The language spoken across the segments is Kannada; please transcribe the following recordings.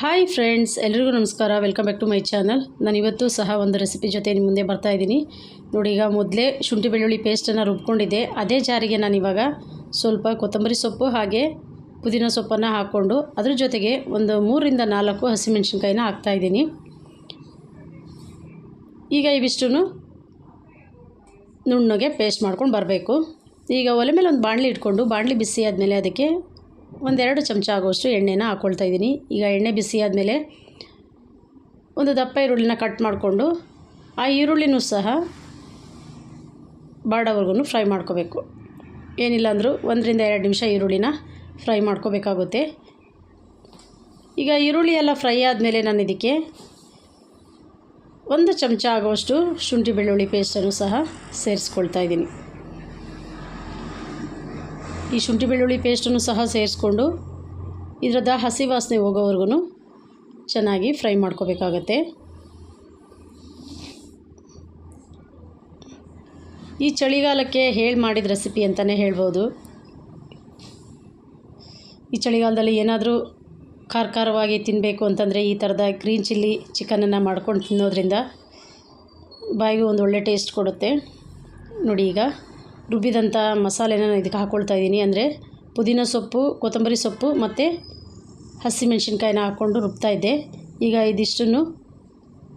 ಹಾಯ್ ಫ್ರೆಂಡ್ಸ್ ಎಲ್ರಿಗೂ ನಮಸ್ಕಾರ. Welcome back to my channel ನಾನು ಇವತ್ತು ಸಹ ಒಂದು ರೆಸಿಪಿ ಜೊತೆ ನಿಮ್ಮ ಮುಂದೆ ಬರ್ತಾ ಇದ್ದೀನಿ. ನೋಡಿ, ಈಗ ಮೊದಲೇ ಶುಂಠಿ ಬೆಳ್ಳುಳ್ಳಿ ಪೇಸ್ಟನ್ನು ರುಬ್ಕೊಂಡಿದ್ದೆ. ಅದೇ ಜಾರಿಗೆ ನಾನು ಇವಾಗ ಸ್ವಲ್ಪ ಕೊತ್ತಂಬರಿ ಸೊಪ್ಪು ಹಾಗೆ ಪುದೀನ ಸೊಪ್ಪನ್ನು ಹಾಕ್ಕೊಂಡು ಅದ್ರ ಜೊತೆಗೆ ಒಂದು ಮೂರರಿಂದ ನಾಲ್ಕು ಹಸಿಮೆಣ್ಸಿನ್ಕಾಯಿನ ಹಾಕ್ತಾಯಿದ್ದೀನಿ ಈಗ ಇವಿಷ್ಟು ನುಣ್ಣಗೆ ಪೇಸ್ಟ್ ಮಾಡ್ಕೊಂಡು ಬರಬೇಕು. ಈಗ ಒಲೆ ಮೇಲೆ ಒಂದು ಬಾಣಲಿ ಇಟ್ಕೊಂಡು, ಬಾಣಲಿ ಬಿಸಿ ಆದಮೇಲೆ ಅದಕ್ಕೆ ಒಂದೆರಡು ಚಮಚ ಆಗುವಷ್ಟು ಎಣ್ಣೆನ ಹಾಕ್ಕೊಳ್ತಾ ಇದ್ದೀನಿ. ಈಗ ಎಣ್ಣೆ ಬಿಸಿ ಆದಮೇಲೆ ಒಂದು ದಪ್ಪ ಈರುಳ್ಳಿನ ಕಟ್ ಮಾಡಿಕೊಂಡು ಆ ಈರುಳ್ಳಿನೂ ಸಹ ಬಾಡೋವರೆಗೂ ಫ್ರೈ ಮಾಡ್ಕೋಬೇಕು. ಏನಿಲ್ಲ ಅಂದರೂ ಒಂದರಿಂದ ಎರಡು ನಿಮಿಷ ಈರುಳ್ಳಿನ ಫ್ರೈ ಮಾಡ್ಕೋಬೇಕಾಗುತ್ತೆ. ಈಗ ಈರುಳ್ಳಿ ಎಲ್ಲ ಫ್ರೈ ಆದಮೇಲೆ ನಾನು ಇದಕ್ಕೆ ಒಂದು ಚಮಚ ಆಗುವಷ್ಟು ಶುಂಠಿ ಬೆಳ್ಳುಳ್ಳಿ ಪೇಸ್ಟನ್ನು ಸಹ ಸೇರಿಸ್ಕೊಳ್ತಾ ಇದ್ದೀನಿ. ಈ ಶುಂಠಿ ಬೆಳ್ಳುಳ್ಳಿ ಪೇಸ್ಟನ್ನು ಸಹ ಸೇರಿಸ್ಕೊಂಡು ಇದರದ ಹಸಿ ವಾಸನೆ ಹೋಗೋವರೆಗೂ ಚೆನ್ನಾಗಿ ಫ್ರೈ ಮಾಡ್ಕೋಬೇಕಾಗತ್ತೆ. ಈ ಚಳಿಗಾಲಕ್ಕೆ ಹೇಳಿ ಮಾಡಿದ ರೆಸಿಪಿ ಅಂತಲೇ ಹೇಳ್ಬೋದು. ಈ ಚಳಿಗಾಲದಲ್ಲಿ ಏನಾದರೂ ಖಾರ ಖಾರವಾಗಿ ತಿನ್ನಬೇಕು ಅಂತಂದರೆ ಈ ಥರದ ಗ್ರೀನ್ ಚಿಲ್ಲಿ ಚಿಕನನ್ನು ಮಾಡ್ಕೊಂಡು ತಿನ್ನೋದ್ರಿಂದ ಬಾಯಿಗೆ ಒಂದು ಒಳ್ಳೆ ಟೇಸ್ಟ್ ಕೊಡುತ್ತೆ. ನೋಡಿ ಈಗ ರುಬ್ಬಿದಂಥ ಮಸಾಲೆನ ಇದಕ್ಕೆ ಹಾಕ್ಕೊಳ್ತಾ ಇದ್ದೀನಿ. ಅಂದರೆ ಪುದೀನ ಸೊಪ್ಪು, ಕೊತ್ತಂಬರಿ ಸೊಪ್ಪು ಮತ್ತು ಹಸಿಮೆಣ್ಸಿನ್ಕಾಯಿನ ಹಾಕ್ಕೊಂಡು ರುಬ್ತಾ ಇದ್ದೆ. ಈಗ ಇದಿಷ್ಟನ್ನು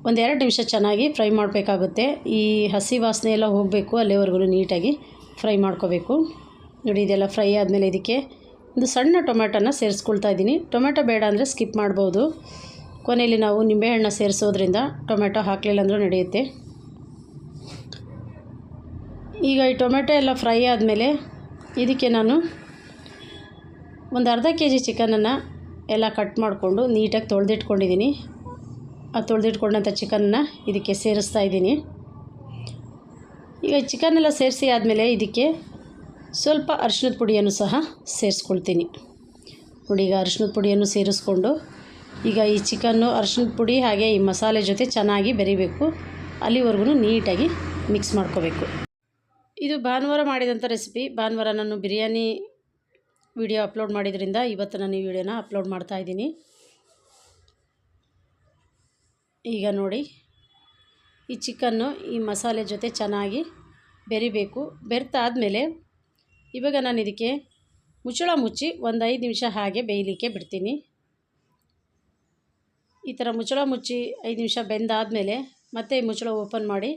ಒಂದೆರಡು ನಿಮಿಷ ಚೆನ್ನಾಗಿ ಫ್ರೈ ಮಾಡಬೇಕಾಗುತ್ತೆ. ಈ ಹಸಿ ವಾಸನೆ ಎಲ್ಲ ಹೋಗಬೇಕು ಅಲ್ಲಿವರೆಗೂ ನೀಟಾಗಿ ಫ್ರೈ ಮಾಡ್ಕೋಬೇಕು. ನೋಡಿ, ಇದೆಲ್ಲ ಫ್ರೈ ಆದಮೇಲೆ ಇದಕ್ಕೆ ಒಂದು ಸಣ್ಣ ಟೊಮ್ಯಾಟೋನ ಸೇರಿಸ್ಕೊಳ್ತಾ ಇದ್ದೀನಿ. ಟೊಮೆಟೊ ಬೇಡ ಅಂದರೆ ಸ್ಕಿಪ್ ಮಾಡ್ಬೋದು. ಕೊನೆಯಲ್ಲಿ ನಾವು ನಿಂಬೆಹಣ್ಣು ಸೇರಿಸೋದ್ರಿಂದ ಟೊಮೆಟೊ ಹಾಕಲಿಲ್ಲ ಅಂದರೂ ನಡೆಯುತ್ತೆ. ಈಗ ಈ ಟೊಮೆಟೊ ಎಲ್ಲ ಫ್ರೈ ಆದಮೇಲೆ ಇದಕ್ಕೆ ನಾನು ಒಂದು ಅರ್ಧ ಕೆ ಜಿ ಚಿಕನನ್ನು ಎಲ್ಲ ಕಟ್ ಮಾಡಿಕೊಂಡು ನೀಟಾಗಿ ತೊಳೆದಿಟ್ಕೊಂಡಿದ್ದೀನಿ. ಆ ತೊಳೆದಿಟ್ಕೊಂಡಂಥ ಚಿಕನನ್ನು ಇದಕ್ಕೆ ಸೇರಿಸ್ತಾ ಇದ್ದೀನಿ. ಈಗ ಚಿಕನ್ನೆಲ್ಲ ಸೇರಿಸಿ ಆದಮೇಲೆ ಇದಕ್ಕೆ ಸ್ವಲ್ಪ ಅರಿಶಿನದ ಪುಡಿಯನ್ನು ಸಹ ಸೇರಿಸ್ಕೊಳ್ತೀನಿ. ನೋಡಿ, ಈಗ ಅರಿಶಿನದ ಪುಡಿಯನ್ನು ಸೇರಿಸ್ಕೊಂಡು ಈಗ ಈ ಚಿಕನ್ನು ಅರಿಶಿನದ ಪುಡಿ ಹಾಗೆ ಈ ಮಸಾಲೆ ಜೊತೆ ಚೆನ್ನಾಗಿ ಬೆರಿಬೇಕು. ಅಲ್ಲಿವರೆಗೂ ನೀಟಾಗಿ ಮಿಕ್ಸ್ ಮಾಡ್ಕೋಬೇಕು. ಇದು ಭಾನುವಾರ ಮಾಡಿದಂಥ ರೆಸಿಪಿ. ಭಾನುವಾರ ನಾನು ಬಿರಿಯಾನಿ ವಿಡಿಯೋ ಅಪ್ಲೋಡ್ ಮಾಡಿದ್ರಿಂದ ಇವತ್ತು ನಾನು ಈ ವಿಡಿಯೋನ ಅಪ್ಲೋಡ್ ಮಾಡ್ತಾ ಇದ್ದೀನಿ. ಈಗ ನೋಡಿ, ಈ ಚಿಕನ್ನು, ಈ ಮಸಾಲೆ ಜೊತೆ ಚೆನ್ನಾಗಿ ಬೆರಿಬೇಕು. ಬೆರ್ತಾದಮೇಲೆ ಇವಾಗ ನಾನು ಇದಕ್ಕೆ ಮುಚ್ಚಳ ಮುಚ್ಚಿ ಒಂದು ಐದು ನಿಮಿಷ ಹಾಗೆ ಬೇಯಲಿಕ್ಕೆ ಬಿಡ್ತೀನಿ. ಈ ಥರ ಮುಚ್ಚಳ ಮುಚ್ಚಿ ಐದು ನಿಮಿಷ ಬೆಂದಾದಮೇಲೆ ಮತ್ತೆ ಮುಚ್ಚಳ ಓಪನ್ ಮಾಡಿ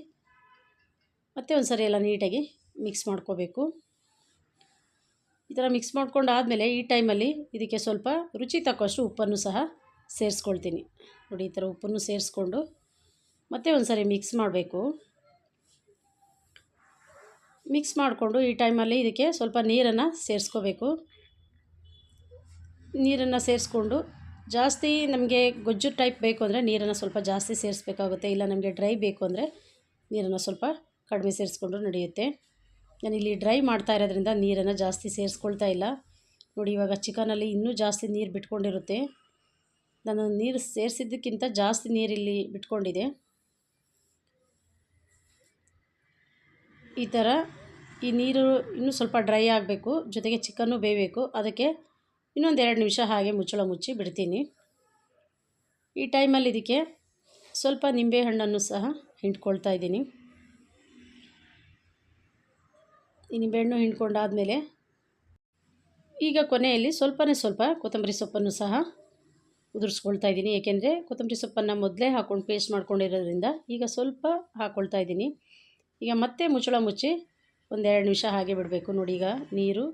ಮತ್ತೆ ಒಂದು ಸರಿ ಎಲ್ಲ ನೀಟಾಗಿ ಮಿಕ್ಸ್ ಮಾಡ್ಕೋಬೇಕು. ಈ ಥರ ಮಿಕ್ಸ್ ಮಾಡ್ಕೊಂಡು ಆದಮೇಲೆ ಈ ಟೈಮಲ್ಲಿ ಇದಕ್ಕೆ ಸ್ವಲ್ಪ ರುಚಿ ತಕ್ಕಷ್ಟು ಉಪ್ಪನ್ನು ಸಹ ಸೇರಿಸ್ಕೊಳ್ತೀನಿ. ನೋಡಿ, ಈ ಥರ ಉಪ್ಪನ್ನು ಸೇರಿಸ್ಕೊಂಡು ಮತ್ತೆ ಒಂದು ಸರಿ ಮಿಕ್ಸ್ ಮಾಡಬೇಕು. ಮಿಕ್ಸ್ ಮಾಡಿಕೊಂಡು ಈ ಟೈಮಲ್ಲಿ ಇದಕ್ಕೆ ಸ್ವಲ್ಪ ನೀರನ್ನು ಸೇರಿಸ್ಕೋಬೇಕು. ನೀರನ್ನು ಸೇರಿಸ್ಕೊಂಡು ಜಾಸ್ತಿ ನಮಗೆ ಗೊಜ್ಜು ಟೈಪ್ ಬೇಕು ಅಂದರೆ ನೀರನ್ನು ಸ್ವಲ್ಪ ಜಾಸ್ತಿ ಸೇರಿಸ್ಬೇಕಾಗುತ್ತೆ. ಇಲ್ಲ, ನಮಗೆ ಡ್ರೈ ಬೇಕು ಅಂದರೆ ನೀರನ್ನು ಸ್ವಲ್ಪ ಕಡಿಮೆ ಸೇರಿಸ್ಕೊಂಡ್ರು ನಡೆಯುತ್ತೆ. ನಾನಿಲ್ಲಿ ಡ್ರೈ ಮಾಡ್ತಾ ಇರೋದ್ರಿಂದ ನೀರನ್ನು ಜಾಸ್ತಿ ಸೇರಿಸ್ಕೊಳ್ತಾ ಇಲ್ಲ. ನೋಡಿ, ಇವಾಗ ಚಿಕನಲ್ಲಿ ಇನ್ನೂ ಜಾಸ್ತಿ ನೀರು ಬಿಟ್ಕೊಂಡಿರುತ್ತೆ. ನಾನು ನೀರು ಸೇರಿಸಿದ್ದಕ್ಕಿಂತ ಜಾಸ್ತಿ ನೀರಿಲ್ಲಿ ಬಿಟ್ಕೊಂಡಿದೆ. ಈ ಥರ ಈ ನೀರು ಇನ್ನೂ ಸ್ವಲ್ಪ ಡ್ರೈ ಆಗಬೇಕು. ಜೊತೆಗೆ ಚಿಕನ್ನು ಬೇಯಬೇಕು. ಅದಕ್ಕೆ ಇನ್ನೊಂದು ಎರಡು ನಿಮಿಷ ಹಾಗೆ ಮುಚ್ಚಳ ಮುಚ್ಚಿ ಬಿಡ್ತೀನಿ. ಈ ಟೈಮಲ್ಲಿ ಇದಕ್ಕೆ ಸ್ವಲ್ಪ ನಿಂಬೆಹಣ್ಣನ್ನು ಸಹ ಹಿಂಡ್ಕೊಳ್ತಾ ಇದ್ದೀನಿ. ನಿಂಬೆಹಣ್ಣು ಹಿಂಡ್ಕೊಂಡಾದಮೇಲೆ ಈಗ ಕೊನೆಯಲ್ಲಿ ಸ್ವಲ್ಪನೇ ಸ್ವಲ್ಪ ಕೊತ್ತಂಬರಿ ಸೊಪ್ಪನ್ನು ಸಹ ಉದುರಿಸ್ಕೊಳ್ತಾ ಇದ್ದೀನಿ. ಏಕೆಂದರೆ ಕೊತ್ತಂಬರಿ ಸೊಪ್ಪನ್ನು ಮೊದಲೇ ಹಾಕ್ಕೊಂಡು ಪೇಸ್ಟ್ ಮಾಡ್ಕೊಂಡಿರೋದ್ರಿಂದ ಈಗ ಸ್ವಲ್ಪ ಹಾಕ್ಕೊಳ್ತಾ ಇದ್ದೀನಿ. ಈಗ ಮತ್ತೆ ಮುಚ್ಚಳ ಮುಚ್ಚಿ ಒಂದೆರಡು ನಿಮಿಷ ಹಾಗೆ ಬಿಡಬೇಕು. ನೋಡಿ ಈಗ ನೀರು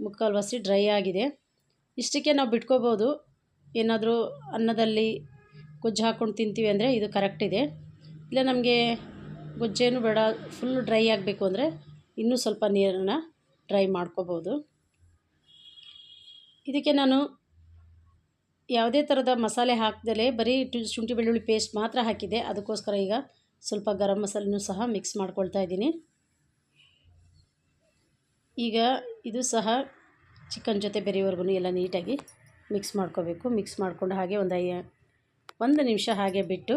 ಮುಕ್ಕಾಲು ವಸಿ ಡ್ರೈ ಆಗಿದೆ. ಇಷ್ಟಕ್ಕೆ ನಾವು ಬಿಟ್ಕೋಬೋದು. ಏನಾದರೂ ಅನ್ನದಲ್ಲಿ ಗೊಜ್ಜು ಹಾಕ್ಕೊಂಡು ತಿಂತೀವಿ ಅಂದರೆ ಇದು ಕರೆಕ್ಟ್ ಇದೆ. ಇಲ್ಲ ನಮಗೆ ಗೊಜ್ಜೇನು ಬೇಡ ಫುಲ್ ಡ್ರೈ ಆಗಬೇಕು ಅಂದರೆ ಇನ್ನೂ ಸ್ವಲ್ಪ ನೀರನ್ನು ಡ್ರೈ ಮಾಡ್ಕೋಬೋದು. ಇದಕ್ಕೆ ನಾನು ಯಾವುದೇ ಥರದ ಮಸಾಲೆ ಹಾಕ್ದಲೇ ಬರೀ ಶುಂಠಿ ಬೆಳ್ಳುಳ್ಳಿ ಪೇಸ್ಟ್ ಮಾತ್ರ ಹಾಕಿದೆ. ಅದಕ್ಕೋಸ್ಕರ ಈಗ ಸ್ವಲ್ಪ ಗರಂ ಮಸಾಲೆನೂ ಸಹ ಮಿಕ್ಸ್ ಮಾಡ್ಕೊಳ್ತಾ ಇದ್ದೀನಿ. ಈಗ ಇದು ಸಹ ಚಿಕನ್ ಜೊತೆ ಬೆರೆಯವರೆಗೂ ಎಲ್ಲ ನೀಟಾಗಿ ಮಿಕ್ಸ್ ಮಾಡ್ಕೋಬೇಕು. ಮಿಕ್ಸ್ ಮಾಡಿಕೊಂಡು ಹಾಗೆ ಒಂದು ಐ ಒಂದು ನಿಮಿಷ ಹಾಗೆ ಬಿಟ್ಟು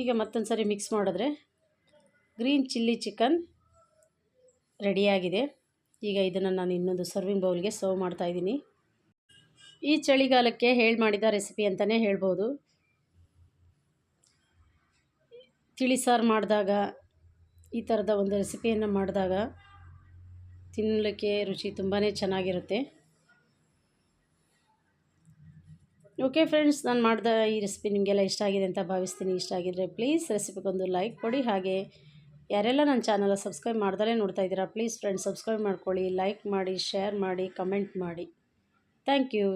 ಈಗ ಮತ್ತೊಂದು ಸರಿ ಮಿಕ್ಸ್ ಮಾಡಿದ್ರೆ ಗ್ರೀನ್ ಚಿಲ್ಲಿ ಚಿಕನ್ ರೆಡಿಯಾಗಿದೆ. ಈಗ ಇದನ್ನು ನಾನು ಇನ್ನೊಂದು ಸರ್ವಿಂಗ್ ಬೌಲ್ಗೆ ಸರ್ವ್ ಮಾಡ್ತಾಯಿದ್ದೀನಿ ಈ ಚಳಿಗಾಲಕ್ಕೆ ಹೇಳಿ ಮಾಡಿದ ರೆಸಿಪಿ ಅಂತಲೇ ಹೇಳ್ಬೋದು. ತಿಳಿ ಸಾರು ಮಾಡಿದಾಗ ಈ ಥರದ ಒಂದು ರೆಸಿಪಿಯನ್ನು ಮಾಡಿದಾಗ ತಿನ್ನಲಿಕ್ಕೆ ರುಚಿ ತುಂಬಾ ಚೆನ್ನಾಗಿರುತ್ತೆ. ಓಕೆ ಫ್ರೆಂಡ್ಸ್ ನಾನು ಮಾಡಿದ ಈ ರೆಸಿಪಿ ನಿಮಗೆಲ್ಲ ಇಷ್ಟ ಆಗಿದೆ ಅಂತ ಭಾವಿಸ್ತೀನಿ. ಇಷ್ಟ ಆಗಿದ್ದರೆ ಪ್ಲೀಸ್ ರೆಸಿಪಿಗೊಂದು ಲೈಕ್ ಕೊಡಿ. ಹಾಗೆ ಯಾರೆಲ್ಲ ನನ್ನ ಚಾನಲ್ ಸಬ್ಸ್ಕ್ರೈಬ್ ಮಾಡ್ದಲೇ ನೋಡ್ತಾ ಇದ್ದೀರಾ ಪ್ಲೀಸ್ ಫ್ರೆಂಡ್ಸ್ ಸಬ್ಸ್ಕ್ರೈಬ್ ಮಾಡ್ಕೊಳ್ಳಿ ಲೈಕ್ ಮಾಡಿ ಶೇರ್ ಮಾಡಿ ಕಮೆಂಟ್ ಮಾಡಿ. Thank you